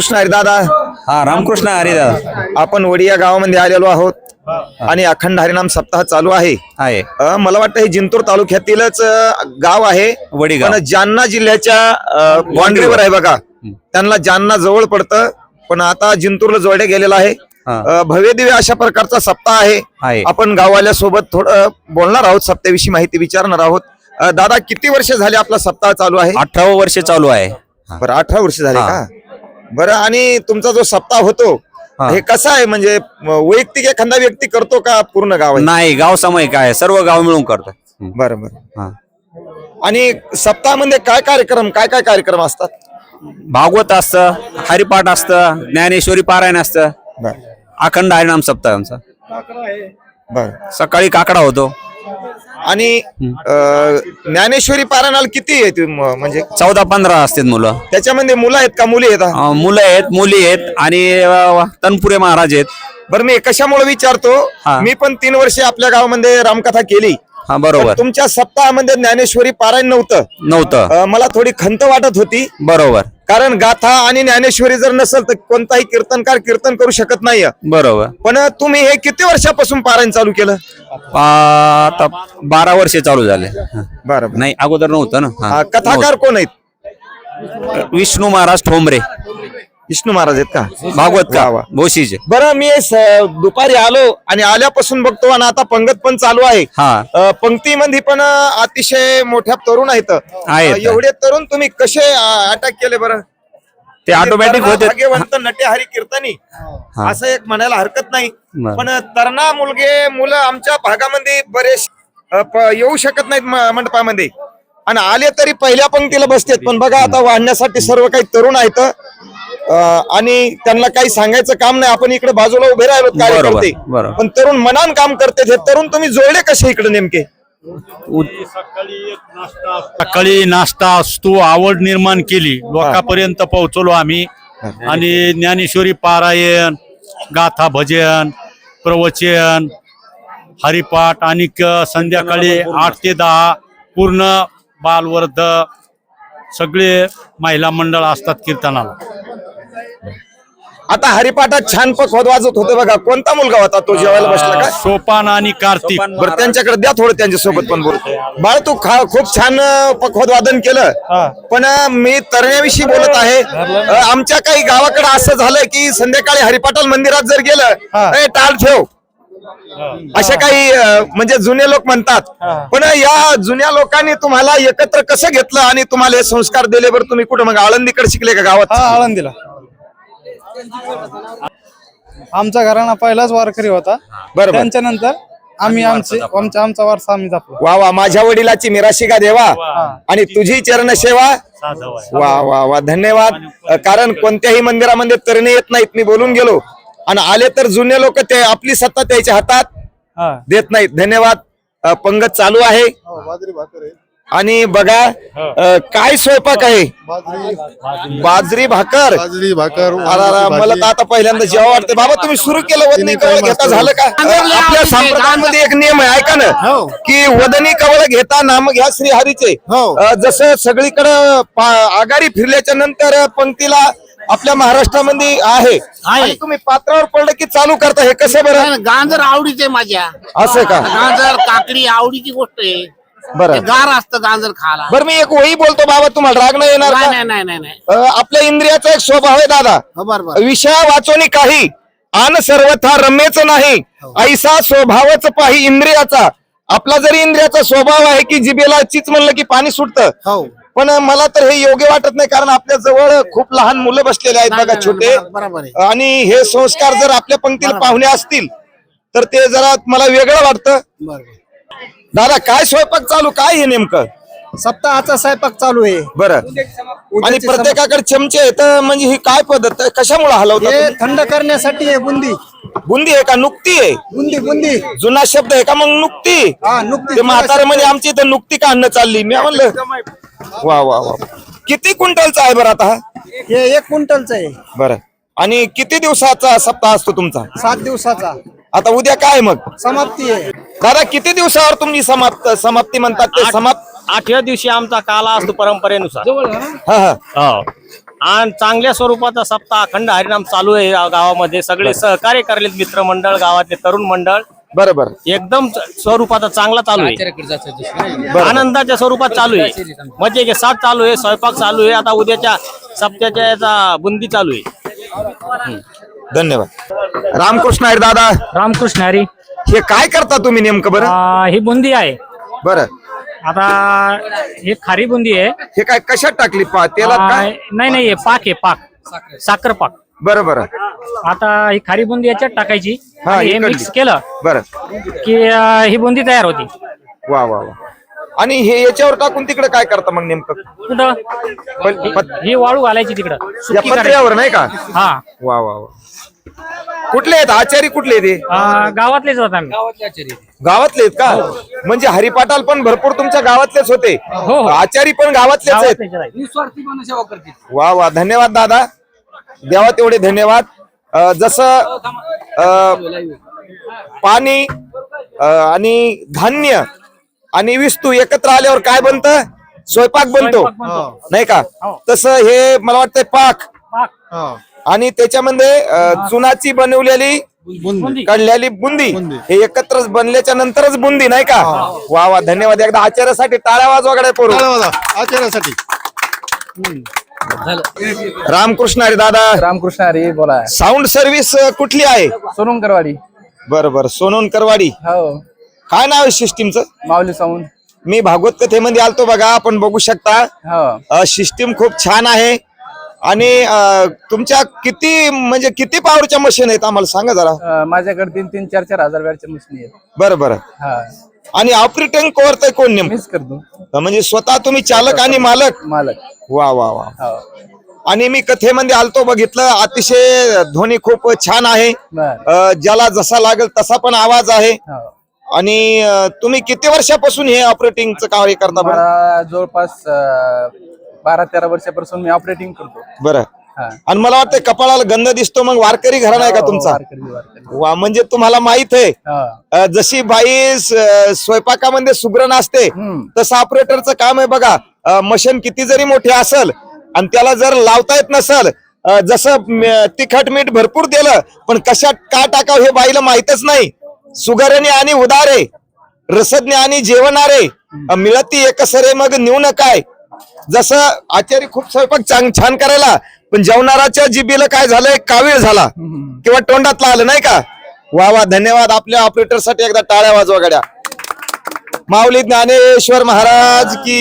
रामकृष्ण हरिदादा हा रामकृष्ण हरिदास आपण वडी या गावामध्ये आलेलो आहोत आणि अखंड हरिनाम सप्ताह चालू आहे. आहे. अ, मला वाटतं हे जिंतूर तालुक्यातीलच अ, गाव आहे. वडीगाव. पण जालना जिल्ह्याच्या बाँड्रीवर आहे बघा. त्यांना जालना जवळ पडतं. पण आता जिंतूरला जोडले गेलेलं आहे. हा. अ, भव्यदिव्य अशा प्रकारचा सप्ताह आहे. आहे. आपण गाववाल्या सोबत थोडं बोलणार आहोत. सप्त्याविषयी माहिती विचारणार आहोत. अ, दादा किती वर्ष झाले आपला सप्ताह चालू आहे? अठरावं वर्ष चालू आहे. बरं अठरा वर्ष झाले हा. का? बरं आणि तुमचा जो सप्ताह होतो हा. कसा आहे? म्हणजे वैयक्तिक एखादा व्यक्ती करतो का पूर्ण गाव नाही गाव सामायिक आहे सर्व गाव मिळून करतो बरं बरं. हा. आणि सप्ताहामध्ये काय कार्यक्रम काय काय कार्यक्रम असतात? भागवत असतं हरिपाठ असतं ज्ञानेश्वरी पारायण असतं. अखंड हरिनाम सप्ताह आमचा. बर. सकाळी काकडा होतो. आणि अं, ज्ञानेश्वरी पारायणाला किती आहे ते म- म्हणजे चौदा पंधरा असतात मुलं. त्याच्यामध्ये मुलं आहेत का? मुली आहेत? अं, मुलं आहेत मुली आहेत आणि अं, तनपुरे महाराज आहेत. बरं मी कशामुळे विचारतो? हा. मी पण तीन वर्षे आपल्या गावामध्ये रामकथा केली. हा पण बरोबर तुमच्या सप्ताहामध्ये ज्ञानेश्वरी पारायण नव्हतं. नव्हतं. अं, मला थोडी खंत वाटत होती. बरोबर. कारण गाथा आणि ज्ञानेश्वरी जर नसेल तर कोणताही कीर्तनकार कीर्तन करू शकत नाही बरोबर पण तुम्ही हे किती वर्षापासून पारायण चालू केलं आता बारा वर्ष चालू झाले हा. बरं नाही अगोदर नव्हतं ना हा. कथाकार कोण आहेत. विष्णू महाराज ठोंबरे विष्णू महाराज आहेत का? भागवत का. भोशीचे. बरं मी स- दुपारी आलो आणि आल्यापासून बघतो आणि आता पंगत पण चालू आहे. हा. अ, पंक्तीमध्ये पण अ, अतिशय मोठ्या तरुण आहेत. आहेत. अ, एवढे तरुण तुम्ही कसे अटॅक केले बरं? ते ऑटोमॅटिक होते. भाग्यवंत नटे हरी कीर्तनी. हा. असं एक म्हणायला हरकत नाही. बरं. पण तरणा मुलगे मुलं आमच्या भागामध्ये बरेच अ, प- येऊ शकत नाहीत म- मंडपामध्ये. आणि आले तरी पहिल्या पंक्तीला बसतात. पण बघा आता वाढण्यासाठी सर्व काही तरुण आहेत. आणि त्यांना काही सांगायचं काम नाही. आपण इकडे बाजूला उभे राहिलो कार्यकर्ते. पण तरुण मनान काम करते. हे तरुण तुम्ही जोडले कसे इकडे नेमके? सकाळी नाश्ता असतो. आवड निर्माण केली. लोकांपर्यंत पोहोचलो आम्ही. आणि ज्ञानेश्वरी पारायण गाथा भजन प्रवचन हरिपाठ आणि क- संध्याकाळी आठ ते दहा पूर्ण बालवर्ध सगळे महिला मंडळ असतात कीर्तनाला. आता हरिपाठात छान पखवाद वाजत होते बघा. कोणता मुलगा होता तो जेवायला बसला का? सोपान आणि कार्तिक. बरं त्यांच्याकडे द्या थोडं त्यांच्यासोबत पण बोल बाळ तू खा- खूप छान पखवाद वादन केलं. पण मी तरण्याविषयी बोलत आहे. अं, आमच्या काही गावाकडे असं झालं की संध्याकाळी हरिपाटाल मंदिरात जर गेलं ए टाळ ठेव. असे काही अं, म्हणजे जुने लोक म्हणतात. पण या जुन्या लोकांनी तुम्हाला एकत्र कसं घेतलं आणि तुम्हाला हे संस्कार दिले बरं? तुम्ही कुठं मग आळंदीकडे शिकले का गावात? हा आळंदीला. आमचा घराणा पहिलाच वारकरी होता. बरोबर. त्यांच्यानंतर आम्ही आमचे आमचा आमचा वारसा आम्ही जपला. वा वा माझ्या वडिलाची मिराशी का देवा? आणि तुझी चरण सेवा वा वा वा धन्यवाद. कारण कोणत्याही मंदिरामध्ये तरणे येत नाहीत मी बोलून गेलो. आणि आले तर जुने लोक ते आपली सत्ता त्याच्या हातात हा. देत नाहीत. धन्यवाद. पंगत चालू आहे. आणि बघा अ, काय स्वयंपाक आहे? बाजरी भाकर. बाजरी भाकर अरे, अरे, मला तर आता पहिल्यांदा जेव्हा वाटतं बाबा तुम्ही सुरू केलं वदनी कवळ घेता झालं का? आपल्या संप्रदायामध्ये एक नियम आहे ऐका ना की वदनी कवळ घेता नाम घ्या श्री हरीचे हो. अ, जसं सगळीकडे आघाडी फिरल्याच्या नंतर पंक्तीला आपल्या महाराष्ट्रामध्ये आहे. आणि तुम्ही पात्रावर पडलं की चालू करता हे कसं बरं? गांजर आवडीचे माझ्या. असं का? गांजर काकडी आवडीची गोष्ट आहे. ते बरं गार असतं गांजर खायला. बरं मी एक वही बोलतो बाबा तुम्हाला राग नाही येणार नाही का? नाही नाही नाही नाही. अ, आपल्या इंद्रियाचा एक स्वभाव आहे दादा. हो, बरोबर विषया वाचोनी काही आन सर्वथा रमेच नाही. ऐसा स्वभावच पाही इंद्रियाचा. आपला जरी इंद्रियाचा स्वभाव आहे की जिबेला चीच म्हणलं की पाणी सुटतं हो. पण मला तर हे योग्य वाटत नाही कारण आपल्या जवळ खूप लहान मुलं बसलेले आहेत बघा नाही, छोटे. बरोबर- बरोबर आहे. आणि हे संस्कार जर आपल्या पंक्तीला पाहुणे असतील तर ते जरा मला वेगळं वाटतं. बरोबर. दादा काय स्वयंपाक चालू? काय हे नेमकं? सप्ताहाचा स्वयंपाक चालू आहे. बरं. आणि उद्याची प्रत्येकाकडे चमचे तर म्हणजे ही काय पद्धत कशामुळे हे तुम्ही? थंड करण्यासाठी आहे बुंदी. बुंदी आहे का? नुकती आहे. बुंदी बुंदी. जुना शब्द आहे का मग नुकती? हा नुकती. ते म्हाताऱ्यामध्ये आमची इथं नुकती काढणं चालली? मी म्हणलं वा वा वा. किती क्विंटलचा आहे बरं आता? हा? हे एक क्विंटलचं आहे. बरं. आणि किती दिवसाचा सप्ताह असतो तुमचा? सात दिवसाचा. आता उद्या काय मग? समाप्ती आहे. दादा किती दिवसावर तुमची समाप्त समाप्ती म्हणतात ते? समाप्त आठव्या दिवशी आमचा काला असतो परंपरेनुसार. हा? हा हो. आणि चांगल्या स्वरूपाचा सप्ताह अखंड हरिनाम चालू आहे या गावामध्ये. सगळे सहकार्य करलेत मित्रमंडळ गावातले तरुण मंडळ. बरोबर. एकदम च- स्वरूपाचा चांगला चालू आहे. आनंदाच्या स्वरूपात चालू आहे. मजे के साथ चालू आहे स्वयंपाक चालू आहे. आता उद्याच्या सप्त्याच्या याचा बुंदी चालू आहे. धन्यवाद. रामकृष्ण आहे दादा. रामकृष्ण हरी. हे काय करता तुम्ही नेमकं बरं? आ, ही बुंदी आहे. बरं. आता ही खारी बुंदी आहे. हे काय कशात टाकली? पा तेलात आ, काय? नाही नाही हे पाक आहे पाक. साखर पाक. बरं बरं. आता ही खारी बुंदी याच्यात टाकायची. हा, आणि हे इकडली. मिक्स केलं बरं. की आ, ही बुंदी तयार होती. वा वा वा. आणि हे याच्यावर टाकून तिकडे काय करता मग नेमकं? कुठं? पण- पण- ही वाळू घालायची तिकडं. या सुकी करायची. पत्र्यावर नाही का? हा. वा वा वा. कुठले आहेत? आचारी कुठले आहेत हे? आ, गावातलेच होत आम्ही. गावातले आहेत. का? म्हणजे हरिपाटाल पण भरपूर तुमच्या गावातलेच होते. हो. आचारी पण गावातलेच आहेत. गावातलेच आहेत. वा वा. धन्यवाद दादा. देवा तेवढे धन्यवाद. अं, जसं अं, पाणी अं, आणि धान्य आणि विस्तू एकत्र आल्यावर काय बनतं? स्वयंपाक बनतो. स्वयंपाक बनतो. नाही का? तसं हे मला वाटतंय पाक. पाक. आणि त्याच्यामध्ये अं, चुनाची बनवलेली बुंदी. काढलेली बुंदी. हे एकत्र बनल्याच्या नंतरच बुंदी नाही का? वा वा धन्यवाद. एकदा आचार्यासाठी टाळ्या वाजवाकडे पोरू. आचार्यासाठी रामकृष्ण हरी दादा. रामकृष्ण हरी बोला. साऊंड सर्व्हिस कुठली आहे? सोनमकरवाडी बरं बरं. सोनोनकरवाडी. हो. काय नाव आहे सिस्टीमचं? माऊली साऊंड. मी भागवत कथेमध्ये आलतो बघा आपण बघू शकता. हो. सिस्टीम खूप छान आहे. आणि तुमच्या किती म्हणजे किती पॉवरच्या मशीन आहेत आम्हाला सांगा जरा. अं, माझ्याकडे तीन तीन चार चार हजार वेळच्या मशीन आहेत. बरं बरं. हा. आणि ऑपरेटिंग करतोय कोण नेमकं? मीच करतो. म्हणजे स्वतः तुम्ही चालक आणि मालक? मालक. वा वा वा. हो. आणि मी कथेमध्ये आलतो बघितलं अतिशय ध्वनी खूप छान आहे. बर. अ, ज्याला जसा लागेल तसा पण आवाज आहे. हो. आणि अ, तुम्ही किती वर्षापासून हे ऑपरेटिंगचं कार्य करता बरं? मला जवळपास अं, बारा तेरा वर्षापासून मी ऑपरेटिंग करतो. बरं. हा. आणि मला वाटतं कपाळाला गंध दिसतो मग वारकरी घरा नाही का हो, तुमचा? वारकरी, वारकरी. वा म्हणजे तुम्हाला माहीत आहे हा. अ, जशी बाई स- स्वयंपाकामध्ये सुग्रण असते हम्म. तसं ऑपरेटरचं काम आहे बघा अ, मशीन किती जरी मोठी असेल आणि त्याला जर लावता येत नसल अ, जसं म- तिखट मीठ भरपूर दिलं पण कशात काय टाकावं हे बाईला माहितच नाही. सुगरणे आणि उदारे रसज्ञ आणि जेवणारे अ, मिळती एकसरे मग न्यून काय? जसं आचार्य खूप स्वयंपाक चांग छान करायला पण जेवणाराच्या जिबीला काय झालंय? कावीळ झाला. किंवा तोंडातला आलं नाही का? वा वा धन्यवाद आपल्या ऑपरेटरसाठी एकदा टाळ्या वाजवा गाड्या. माऊली ज्ञानेश्वर महाराज की